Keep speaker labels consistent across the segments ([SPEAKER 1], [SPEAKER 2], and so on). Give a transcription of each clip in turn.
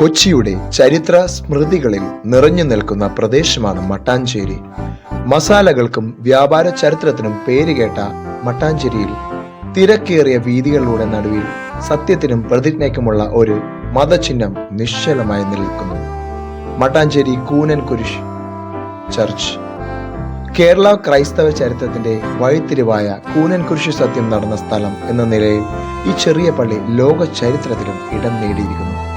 [SPEAKER 1] കൊച്ചിയുടെ ചരിത്ര സ്മൃതികളിൽ നിറഞ്ഞു നിൽക്കുന്ന പ്രദേശമാണ് മട്ടാഞ്ചേരി. മസാലകൾക്കും വ്യാപാര ചരിത്രത്തിനും പേരുകേട്ട മട്ടാഞ്ചേരിയിൽ തിരക്കേറിയ വീതികളിലൂടെ നടുവിൽ സത്യത്തിനും പ്രതിജ്ഞയ്ക്കുമുള്ള ഒരു മതചിഹ്നം നിശ്ചലമായി നിൽക്കുന്നു. മട്ടാഞ്ചേരി കൂനൻ കുരിശ് ചർച്ച്. കേരള ക്രൈസ്തവ ചരിത്രത്തിന്റെ വഴിത്തിരിവായ കൂനൻ കുരിശ് സത്യം നടന്ന സ്ഥലം എന്ന നിലയിൽ ഈ ചെറിയ പള്ളി ലോക ചരിത്രത്തിലും ഇടം നേടിയിരിക്കുന്നു.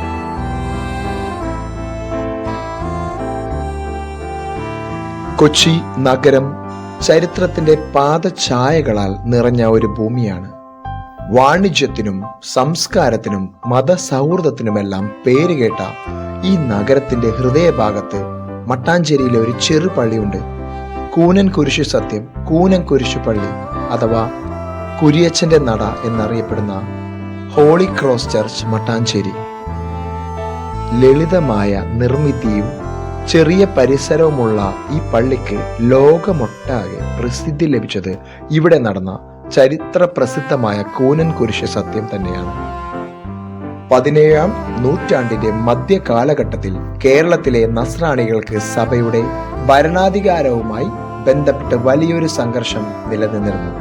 [SPEAKER 1] കൊച്ചി നഗരം ചരിത്രത്തിന്റെ പാദഛായകളാൽ നിറഞ്ഞ ഒരു ഭൂമിയാണ്. വാണിജ്യത്തിനും സംസ്കാരത്തിനും മതസൗഹൃദത്തിനുമെല്ലാം പേരുകേട്ട ഈ നഗരത്തിന്റെ ഹൃദയഭാഗത്ത് മട്ടാഞ്ചേരിയിലെ ഒരു ചെറു പള്ളിയുണ്ട്. കൂനൻ കുരിശു സത്യം കൂനൻ കുരിശു പള്ളി അഥവാ കുരിയച്ചന്റെ നട എന്നറിയപ്പെടുന്ന ഹോളി ക്രോസ് ചർച്ച് മട്ടാഞ്ചേരി. ലളിതമായ നിർമ്മിതിയും ചെറിയ പരിസരവുമുള്ള ഈ പള്ളിക്ക് ലോകമൊട്ടാകെ പ്രസിദ്ധി ലഭിച്ചത് ഇവിടെ നടന്ന ചരിത്ര പ്രസിദ്ധമായ കൂനൻ കുരിശ് സത്യം തന്നെയാണ്. പതിനേഴാം നൂറ്റാണ്ടിന്റെ മധ്യകാലഘട്ടത്തിൽ കേരളത്തിലെ നസ്രാണികൾക്ക് സഭയുടെ ഭരണാധികാരവുമായി ബന്ധപ്പെട്ട് വലിയൊരു സംഘർഷം നിലനിന്നിരുന്നു.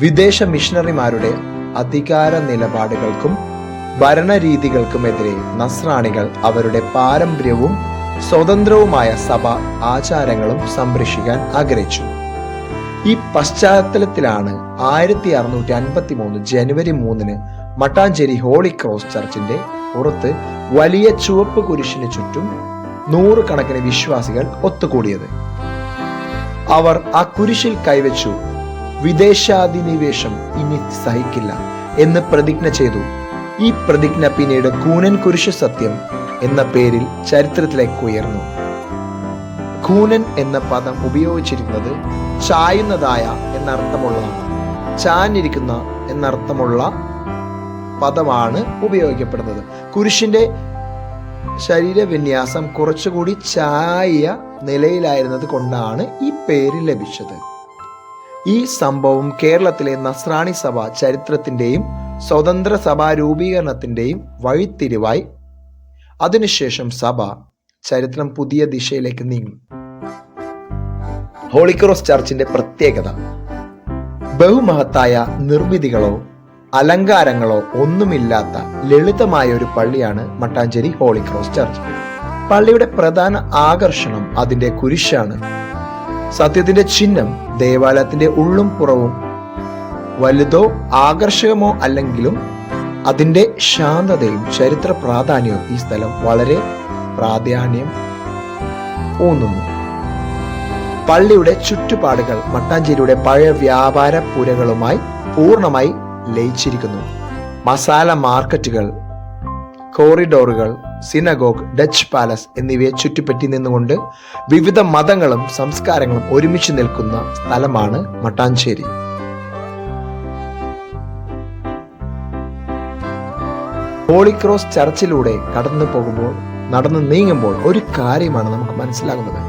[SPEAKER 1] വിദേശ മിഷണറിമാരുടെ അധികാര നിലപാടുകൾക്കും ഭരണരീതികൾക്കുമെതിരെ നസ്രാണികൾ അവരുടെ പാരമ്പര്യവും സ്വതന്ത്രവുമായ സഭ ആചാരങ്ങളും സംരക്ഷിക്കാൻ ആഗ്രഹിച്ചു. ഈ പശ്ചാത്തലത്തിലാണ് ആയിരത്തി അറുന്നൂറ്റി അൻപത്തി മൂന്ന് ജനുവരി മൂന്നിന് മട്ടാഞ്ചേരി ഹോളി ക്രോസ് ചർച്ചിന്റെ പുറത്ത് വലിയ ചുവപ്പ് കുരിശിന് ചുറ്റും നൂറുകണക്കിന് വിശ്വാസികൾ ഒത്തുകൂടിയത്. അവർ ആ കുരിശിൽ കൈവച്ചു വിദേശാധിനിവേശം ഇനി സഹിക്കില്ല എന്ന് പ്രതിജ്ഞ ചെയ്തു. ഈ പ്രതിജ്ഞ പിന്നീട് കൂനൻ കുരിശ് സത്യം എന്ന പേരിൽ ചരിത്രത്തിലേക്ക് ഉയർന്നു. ഖൂനൻ എന്ന പദം ഉപയോഗിച്ചിരുന്നത് ചായുന്നതായ എന്നർത്ഥമുള്ളതാണ്. ചാഞ്ഞിരിക്കുന്ന എന്നർത്ഥമുള്ള പദമാണ് ഉപയോഗിക്കപ്പെടുന്നത്. കുരിശിന്റെ ശരീരവിന്യാസം കുറച്ചുകൂടി ചായ നിലയിലായിരുന്നത് കൊണ്ടാണ് ഈ പേര് ലഭിച്ചത്. ഈ സംഭവം കേരളത്തിലെ നസ്രാണി സഭ ചരിത്രത്തിന്റെയും സ്വതന്ത്ര സഭാ രൂപീകരണത്തിന്റെയും വഴിത്തിരിവായി അതിനുശേഷം സഭ ചരിത്രം പുതിയ ദിശയിലേക്ക് നീങ്ങി. ഹോളിക്രോസ് ചർച്ചിന്റെ പ്രത്യേകത ബഹുമഹത്തായ നിർമ്മിതികളോ അലങ്കാരങ്ങളോ ഒന്നുമില്ലാത്ത ലളിതമായ ഒരു പള്ളിയാണ് മട്ടാഞ്ചേരി ഹോളിക്രോസ് ചർച്ച് പള്ളിയുടെ പ്രധാന ആകർഷണം അതിന്റെ കുരിശാണ്. സത്യത്തിന്റെ ചിഹ്നം ദേവാലയത്തിന്റെ ഉള്ളും പുറവും വലുതോ ആകർഷകമോ അല്ലെങ്കിലും അതിന്റെ ശാന്തതയും ചരിത്ര പ്രാധാന്യവും ഈ സ്ഥലം വളരെ പ്രാധാന്യം ഊന്നുന്നു. പള്ളിയുടെ ചുറ്റുപാടുകൾ മട്ടാഞ്ചേരിയുടെ പഴയ വ്യാപാര പുരകളുമായി പൂർണമായി ലയിച്ചിരിക്കുന്നു. മസാല മാർക്കറ്റുകൾ കോറിഡോറുകൾ സിനഗോഗ് ഡച്ച് പാലസ് എന്നിവയെ ചുറ്റിപ്പറ്റി നിന്നുകൊണ്ട് വിവിധ മതങ്ങളും സംസ്കാരങ്ങളും ഒരുമിച്ച് നിൽക്കുന്ന സ്ഥലമാണ് മട്ടാഞ്ചേരി. ഹോളിക്രോസ് ചർച്ചിലൂടെ കടന്നു പോകുമ്പോൾ നടന്നു നീങ്ങുമ്പോൾ ഒരു കാര്യമാണ് നമുക്ക് മനസ്സിലാകുന്നത്.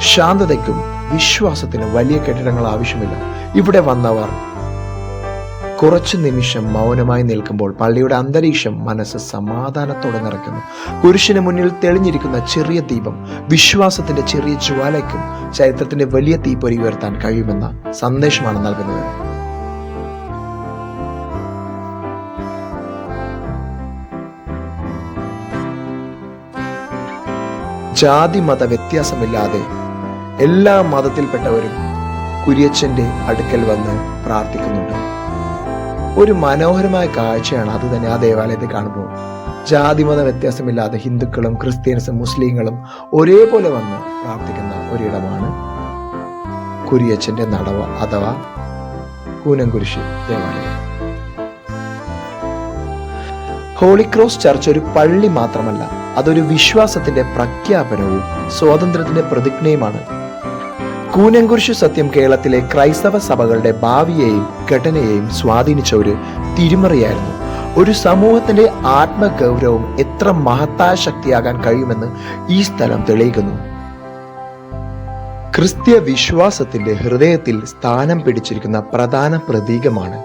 [SPEAKER 1] ശാന്തതയ്ക്കും വിശ്വാസത്തിനും വലിയ കെട്ടിടങ്ങൾ ആവശ്യമില്ല. ഇവിടെ വന്നവർ കുറച്ചു നിമിഷം മൗനമായി നിൽക്കുമ്പോൾ പള്ളിയുടെ അന്തരീക്ഷം മനസ്സ് സമാധാനത്തോടെ നിറയ്ക്കുന്നു. കുരിശിന് മുന്നിൽ തെളിഞ്ഞിരിക്കുന്ന ചെറിയ ദീപം വിശ്വാസത്തിന്റെ ചെറിയ ജ്വാലയ്ക്കും ചരിത്രത്തിന്റെ വലിയ തീപ്പൊരി ഉയർത്താൻ കഴിയുമെന്ന സന്ദേശമാണ് നൽകുന്നത്. ജാതി മത വ്യത്യാസമില്ലാതെ എല്ലാ മതത്തിൽപ്പെട്ടവരും കുര്യച്ചന്റെ അടുക്കൽ വന്ന് പ്രാർത്ഥിക്കുന്നുണ്ട്. ഒരു മനോഹരമായ കാഴ്ചയാണ് അത് തന്നെ ആ ദേവാലയത്തിൽ കാണുമ്പോൾ. ജാതി മത വ്യത്യാസമില്ലാതെ ഹിന്ദുക്കളും ക്രിസ്ത്യൻസും മുസ്ലിങ്ങളും ഒരേപോലെ വന്ന് പ്രാർത്ഥിക്കുന്ന ഒരിടമാണ് കുരിയച്ചന്റെ നടവ അഥവാ കൂനംകുരിശി ദേവാലയം. ഹോളിക്രോസ് ചർച്ച് ഒരു പള്ളി മാത്രമല്ല അതൊരു വിശ്വാസത്തിന്റെ പ്രഖ്യാപനവും സ്വാതന്ത്ര്യത്തിന്റെ പ്രതിജ്ഞയുമാണ്. കൂനംകുരിശു സത്യം കേരളത്തിലെ ക്രൈസ്തവ സഭകളുടെ ഭാവിയെയും ഘടനയെയും സ്വാധീനിച്ച ഒരു തിരിമറിയായിരുന്നു. ഒരു സമൂഹത്തിന്റെ ആത്മഗൗരവം എത്ര മഹത്തായ ശക്തിയാകാൻ കഴിയുമെന്ന് ഈ സ്ഥലം തെളിയിക്കുന്നു. ക്രിസ്തീയ വിശ്വാസത്തിന്റെ ഹൃദയത്തിൽ സ്ഥാനം പിടിച്ചിരിക്കുന്ന പ്രധാന പ്രതീകമാണ്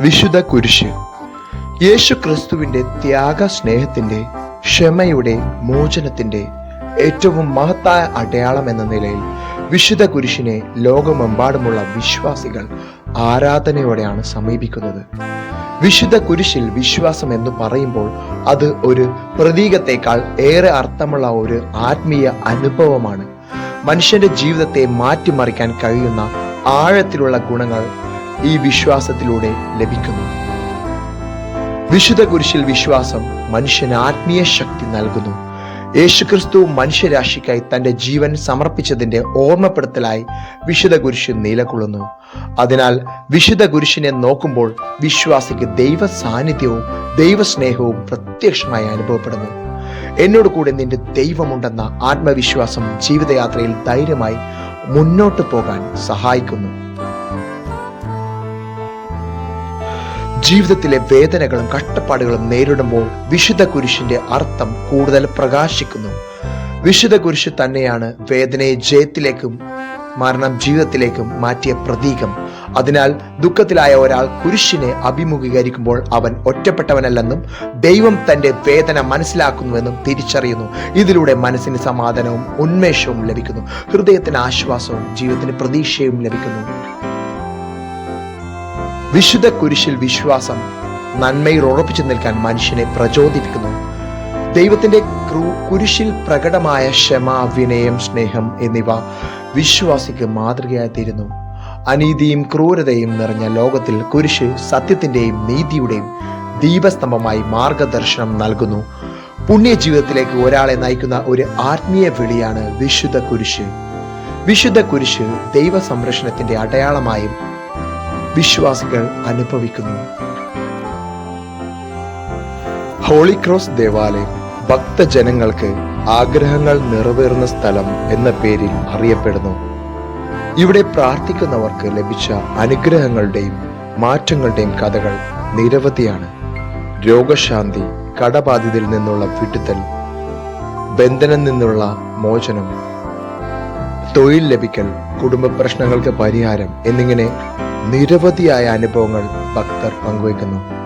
[SPEAKER 1] വിശുദ്ധ കുരിശ്. യേശു ക്രിസ്തുവിന്റെ ത്യാഗ സ്നേഹത്തിന്റെ ക്ഷമയുടെ മോചനത്തിന്റെ ഏറ്റവും മഹത്തായ അടയാളം എന്ന നിലയിൽ വിശുദ്ധ കുരിശിനെ ലോകമെമ്പാടുമുള്ള വിശ്വാസികൾ ആരാധനയോടെയാണ് സമീപിക്കുന്നത്. വിശുദ്ധ കുരിശിൽ വിശ്വാസം എന്ന് പറയുമ്പോൾ അത് ഒരു പ്രതീകത്തെക്കാൾ ഏറെ അർത്ഥമുള്ള ഒരു ആത്മീയ അനുഭവമാണ്. മനുഷ്യന്റെ ജീവിതത്തെ മാറ്റിമറിക്കാൻ കഴിയുന്ന ആഴത്തിലുള്ള ഗുണങ്ങൾ ഈ വിശ്വാസത്തിലൂടെ ലഭിക്കുന്നു. വിശുദ്ധ കുരിശിൽ വിശ്വാസം മനുഷ്യന് ആത്മീയ ശക്തി നൽകുന്നു. യേശുക്രിസ്തു മനുഷ്യരാശിക്കായി തന്റെ ജീവൻ സമർപ്പിച്ചതിന്റെ ഓർമ്മപ്പെടുത്തലായി വിശുദ്ധ കുരിശ് നിലകൊള്ളുന്നു. അതിനാൽ വിശുദ്ധ കുരിശിനെ നോക്കുമ്പോൾ വിശ്വാസിക്ക് ദൈവ സാന്നിധ്യവും ദൈവസ്നേഹവും പ്രത്യക്ഷമായി അനുഭവപ്പെടുന്നു. എന്നോട് കൂടെ നിന്റെ ദൈവമുണ്ടെന്ന ആത്മവിശ്വാസം ജീവിതയാത്രയിൽ ധൈര്യമായി മുന്നോട്ട് പോകാൻ സഹായിക്കുന്നു. ജീവിതത്തിലെ വേദനകളും കഷ്ടപ്പാടുകളും നേരിടുമ്പോൾ വിശുദ്ധ കുരിശിന്റെ അർത്ഥം കൂടുതൽ പ്രകാശിക്കുന്നു. വിശുദ്ധ കുരിശ് തന്നെയാണ് വേദനയെ ജയത്തിലേക്കും മരണം ജീവിതത്തിലേക്കും മാറ്റിയ പ്രതീകം. അതിനാൽ ദുഃഖത്തിലായ ഒരാൾ കുരിശിനെ അഭിമുഖീകരിക്കുമ്പോൾ അവൻ ഒറ്റപ്പെട്ടവനല്ലെന്നും ദൈവം തന്റെ വേദന മനസ്സിലാക്കുന്നുവെന്നും തിരിച്ചറിയുന്നു. ഇതിലൂടെ മനസ്സിന് സമാധാനവും ഉന്മേഷവും ലഭിക്കുന്നു. ഹൃദയത്തിന് ആശ്വാസവും ജീവിതത്തിന് പ്രതീക്ഷയും ലഭിക്കുന്നു. വിശുദ്ധ കുരിശിൽ വിശ്വാസം നന്മയിൽ ഉറപ്പിച്ചു നിൽക്കാൻ മനുഷ്യനെ പ്രചോദിപ്പിക്കുന്നു. ദൈവത്തിന്റെ ക്രൂ- കുരിശിൽ പ്രകടമായ ക്ഷമ വിനയം സ്നേഹം എന്നിവ വിശ്വാസിക്ക് മാതൃകയായി തീരുന്നു. അനീതിയും ക്രൂരതയും നിറഞ്ഞ ലോകത്തിൽ കുരിശ് സത്യത്തിന്റെയും നീതിയുടെയും ദീപസ്തംഭമായി മാർഗദർശനം നൽകുന്നു. പുണ്യ ജീവിതത്തിലേക്ക് ഒരാളെ നയിക്കുന്ന ഒരു ആത്മീയ വിളിയാണ് വിശുദ്ധ കുരിശ്. വിശുദ്ധ കുരിശ് ദൈവ സംരക്ഷണത്തിന്റെ അടയാളമായും വിശ്വാസികൾ അനുഭവിക്കുന്നു. ഹോളി ക്രോസ് ദേവാലയം ഭക്തജനങ്ങൾക്ക് ആഗ്രഹങ്ങൾ നിറവേറുന്ന സ്ഥലം എന്ന പേരിൽ അറിയപ്പെടുന്നു. ഇവിടെ പ്രാർത്ഥിക്കുന്നവർക്ക് ലഭിച്ച അനുഗ്രഹങ്ങളുടെയും മാറ്റങ്ങളുടെയും കഥകൾ നിരവധിയാണ്. രോഗശാന്തി കടബാധിതയിൽ നിന്നുള്ള വിടുതൽ ബന്ധനം നിന്നുള്ള മോചനം തൊഴിൽ ലഭിക്കൽ കുടുംബ പ്രശ്നങ്ങൾക്ക് പരിഹാരം എന്നിങ്ങനെ നിരവധിയായ അനുഭവങ്ങൾ ഭക്തർ പങ്കുവയ്ക്കുന്നു.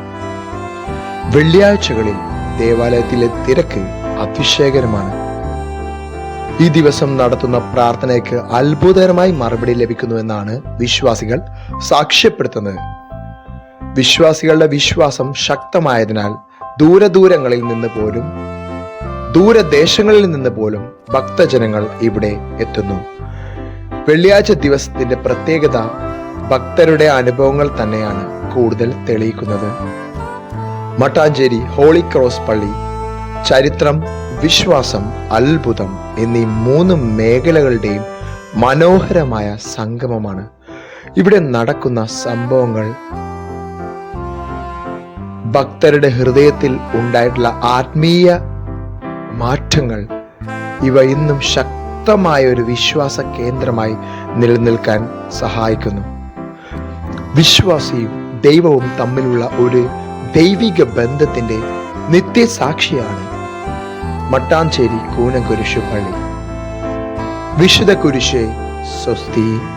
[SPEAKER 1] വെള്ളിയാഴ്ചകളിൽ ദേവാലയത്തിലെ തിരക്ക് അഭിഷേകരമാണ് ഈ ദിവസം നടത്തുന്ന പ്രാർത്ഥനയ്ക്ക് അത്ഭുതകരമായി മറുപടി ലഭിക്കുന്നുവെന്നാണ് വിശ്വാസികൾ സാക്ഷ്യപ്പെടുത്തുന്നത്. വിശ്വാസികളുടെ വിശ്വാസം ശക്തമായതിനാൽ ദൂരദൂരങ്ങളിൽ നിന്ന് പോലും ദൂരദേശങ്ങളിൽ നിന്ന് പോലും ഭക്തജനങ്ങൾ ഇവിടെ എത്തുന്നു. വെള്ളിയാഴ്ച ദിവസത്തിന്റെ പ്രത്യേകത ഭക്തരുടെ അനുഭവങ്ങൾ തന്നെയാണ് കൂടുതൽ തെളിയിക്കുന്നത്. മട്ടാഞ്ചേരി ഹോളി ക്രോസ് പള്ളി ചരിത്രം വിശ്വാസം അത്ഭുതം എന്നീ മൂന്ന് മേഖലകളുടെയും മനോഹരമായ സംഗമമാണ് ഇവിടെ നടക്കുന്ന സംഭവങ്ങൾ. ഭക്തരുടെ ഹൃദയത്തിൽ ഉണ്ടായിട്ടുള്ള ആത്മീയ മാറ്റങ്ങൾ ഇവ ഇന്നും ശക്തമായ ഒരു വിശ്വാസ കേന്ദ്രമായി നിലനിൽക്കാൻ സഹായിക്കുന്നു. വിശ്വാസിയും ദൈവവും തമ്മിലുള്ള ഒരു ദൈവിക ബന്ധത്തിന്റെ നിത്യസാക്ഷിയാണ് മട്ടാഞ്ചേരി കൂനകുരിശു പള്ളി. വിശുദ്ധ കുരിശ് സ്വസ്തി.